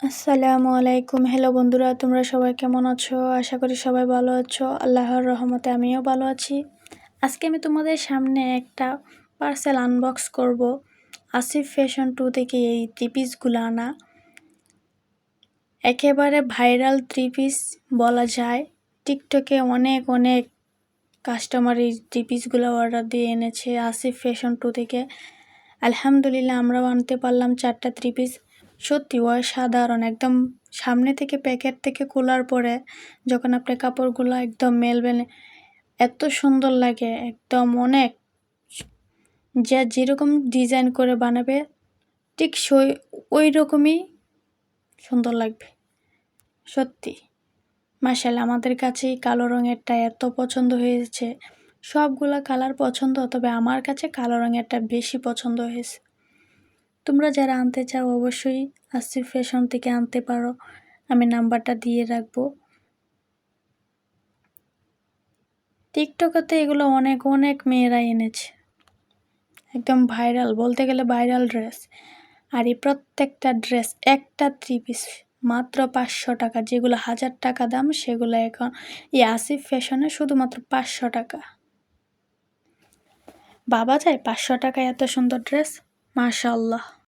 আসসালামু আলাইকুম। হ্যালো বন্ধুরা, তোমরা সবাই কেমন আছো? আশা করি সবাই ভালো আছো। আল্লাহর রহমতে আমিও ভালো আছি। আজকে আমি তোমাদের সামনে একটা পার্সেল আনবক্স করব। আসিফ ফ্যাশন টু থেকে এই থ্রি পিসগুলো আনা। একেবারে ভাইরাল থ্রি পিস বলা যায়। টিকটকে অনেক অনেক কাস্টমার এই থ্রি পিসগুলো অর্ডার দিয়ে এনেছে আসিফ ফ্যাশন টু থেকে। আলহামদুলিল্লাহ, আমরাও আনতে পারলাম চারটা থ্রি পিস সত্যি অসাধারণ। একদম সামনে থেকে প্যাকেট থেকে খোলার পরে যখন আপনি কাপড়গুলো একদম মেলবেন, এত সুন্দর লাগে, একদম অনেক। যা যেরকম ডিজাইন করে বানাবে, ঠিক সই ওই রকমই সুন্দর লাগবে। সত্যি মাসাল আমাদের কাছে কালো রঙেরটা এত পছন্দ হয়েছে। সবগুলা কালার পছন্দ, তবে আমার কাছে কালো রঙেরটা বেশি পছন্দ হয়েছে। তোমরা যারা আনতে চাও অবশ্যই আসিফ ফ্যাশন থেকে আনতে পারো। আমি নাম্বারটা দিয়ে রাখব। টিকটকেতে এগুলো অনেক অনেক মেয়েরা এনেছে। একদম ভাইরাল, বলতে গেলে ভাইরাল ড্রেস। আর এই প্রত্যেকটা ড্রেস একটা থ্রি পিস মাত্র পাঁচশো টাকা। যেগুলো হাজার টাকা দাম, সেগুলো এখন এই আসিফ ফ্যাশনে শুধুমাত্র পাঁচশো টাকা। বাবা যায়, পাঁচশো টাকায় এত সুন্দর ড্রেস? মাশাল্লাহ